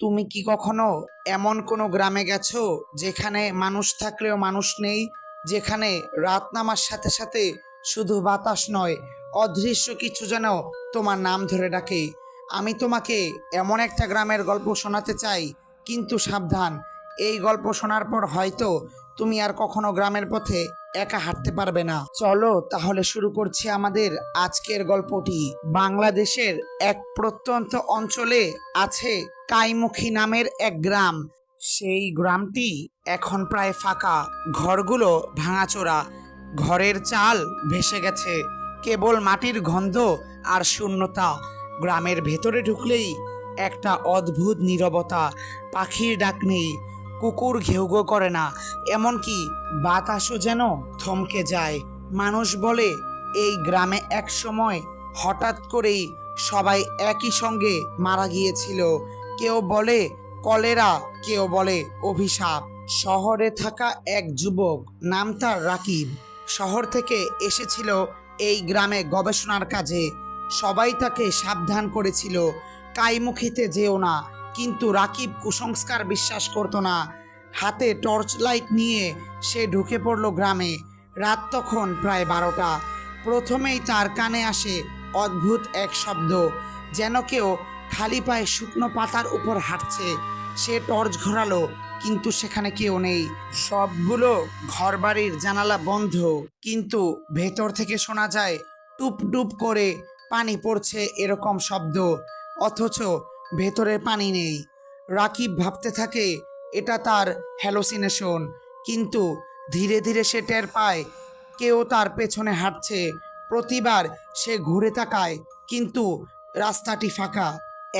তুমি কি কখনো এমন কোনো গ্রামে গেছো যেখানে মানুষ থাকলেও মানুষ নেই? যেখানে রাত নামার সাথে সাথে শুধু বাতাস নয়, অদৃশ্য কিছু যেন তোমার নাম ধরে ডাকে। আমি তোমাকে এমন একটা গ্রামের গল্প শোনাতে চাই, কিন্তু সাবধান। এই গল্প শোনার পর হয়তো তুমি আর কখনো গ্রামের পথে একা হাঁটতে পারবে না। চলো তাহলে শুরু করছি আমাদের আজকের গল্পটি। বাংলাদেশের এক প্রত্যন্ত অঞ্চলে আছে কাইমুখী নামের এক গ্রাম। সেই গ্রামটি এখন প্রায় ফাঁকা। ঘরগুলো ভাঙাচোরা। ঘরের চাল ভেসে গেছে। কেবল মাটির গন্ধ আর শূন্যতা। গ্রামের ভেতরে ঢুকলেই একটা অদ্ভুত নীরবতা। পাখির ডাক নেই। কুকুর ঘেউঘেউ করে না। এমনকি বাতাসও যেন থমকে যায়। মানুষ বলে, এই গ্রামে এক সময় হঠাৎ করেই সবাই একই সঙ্গে মারা গিয়েছিল। কেউ বলে, কলেরা, কেউ বলে, অভিশাপ। শহরে থাকা এক যুবক নাম তার রাকিব। শহর থেকে এসেছিল এই গ্রামে গবেষণার কাজে। সবাই তাকে সাবধান করেছিল। কাইমুখিতে যেও না। কিন্তু রাকিব কুসংস্কার বিশ্বাস করতো না। হাতে টর্চ লাইট নিয়ে সে ঢুকে পড়ল গ্রামে। রাত তখন প্রায় বারোটা। প্রথমেই তার কানে আসে অদ্ভুত এক শব্দ, যেন কেউ খালি পায়ে শুকনো পাতার উপর হাঁটছে। সে টর্চ ঘোরালো, কিন্তু সেখানে কেউ নেই। সবগুলো ঘরবাড়ির জানালা বন্ধ, কিন্তু ভেতর থেকে শোনা যায় টুপ টুপ করে পানি পড়ছে এরকম শব্দ, অথচ ভেতরে পানি নেই। রাকিব ভাবতে থাকে এটা তার হ্যালোসিনেশন কিন্তু ধীরে ধীরে সে টের পায়, কেউ তার পেছনে হাঁটছে। প্রতিবার সে ঘুরে তাকায়, কিন্তু রাস্তাটি ফাঁকা।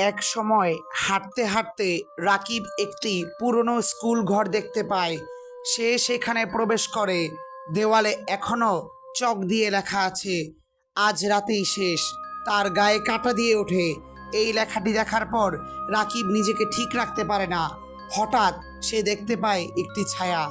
এক সময় হাঁটতে হাঁটতে রাকিব একটি পুরনো স্কুল ঘর দেখতে পায়। সে সেখানে প্রবেশ করে, দেওয়ালে এখনও চক দিয়ে লেখা আছে, আজ রাতেই শেষ। তার গায়ে কাটা দিয়ে ওঠে। এই লেখাটি দেখার পর রাকিব নিজেকে ঠিক রাখতে পারে না। হঠাৎ সে দেখতে পায় একটি ছায়া।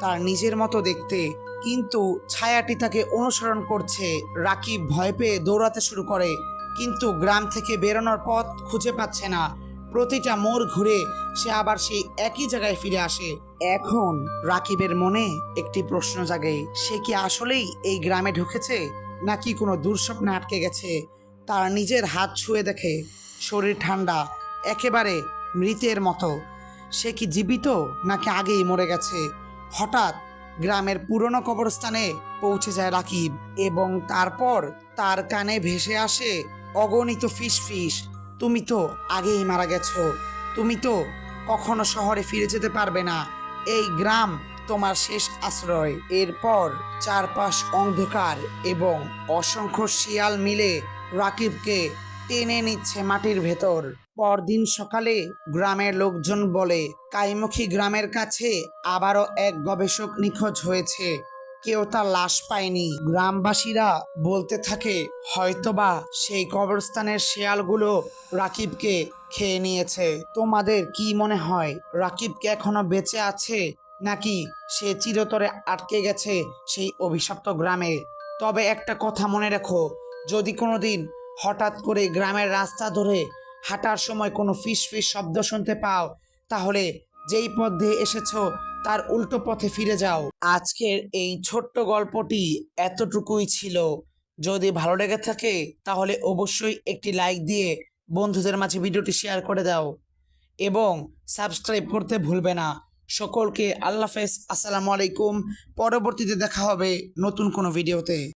তার নিজের মতো দেখতে, কিন্তু ছায়াটি তাকে অনুসরণ করছে। রাকিব ভয় পেয়ে দৌড়াতে শুরু করে, কিন্তু গ্রাম থেকে বেরোনোর পথ খুঁজে পাচ্ছে না। প্রতিটা মোড় ঘুরে সে আবার সেই একই জায়গায় ফিরে আসে। এখন রাকিবের মনে একটি প্রশ্ন জাগে, সে কি আসলেই এই গ্রামে ঢুকেছে, নাকি কোনো দুঃস্বপ্নে আটকে গেছে? তার নিজের হাত ছুঁয়ে দেখে, শরীর ঠান্ডা, একেবারে মৃতের মতো। সে কি জীবিত নাকি আগেই মরে গেছে? হঠাৎ গ্রামের পুরনো কবরস্থানে পৌঁছে যায় রাকিব এবং তারপর তার কানে ভেসে আসে অগণিত ফিস ফিস তুমি তো আগেই মারা গেছো, তুমি তো কখনো শহরে ফিরে যেতে পারবে না। এই গ্রাম তোমার শেষ আশ্রয়। এরপর চারপাশ অন্ধকার এবং অসংখ্য শিয়াল মিলে রাকিবকে টেনে নিচ্ছে মাটির ভেতর। পরদিন সকালে গ্রামের লোকজন বলে, কাইমুখী গ্রামের কাছে আবারও এক গবেষক নিখোঁজ হয়েছে। কেউ তার লাশ পায়নি। গ্রামবাসীরা বলতে থাকে, হয়তোবা সেই কবরস্থানের শেয়ালগুলো রাকিবকে খেয়ে নিয়েছে। তোমাদের কি মনে হয় রাকিবকে এখনও বেঁচে আছে, নাকি সে চিরতরে আটকে গেছে সেই অভিশপ্ত গ্রামে? তবে একটা কথা মনে রেখো, যদি কোনোদিন হঠাৎ করে গ্রামের রাস্তা ধরে হাঁটার সময় কোনো ফিস ফিস শব্দ শুনতে পাও, তাহলে যেই পথ দিয়ে এসেছ তার উল্টো পথে ফিরে যাও। আজকের এই ছোট্ট গল্পটি এতটুকুই ছিল। যদি ভালো লেগে থাকে, তাহলে অবশ্যই একটি লাইক দিয়ে বন্ধুদের মাঝে ভিডিওটি শেয়ার করে দাও। এবং সাবস্ক্রাইব করতে ভুলবে না। সকলকে আল্লাহ হাফেজ। আসসালামু আলাইকুম। পরবর্তীতে দেখা হবে নতুন কোনো ভিডিওতে।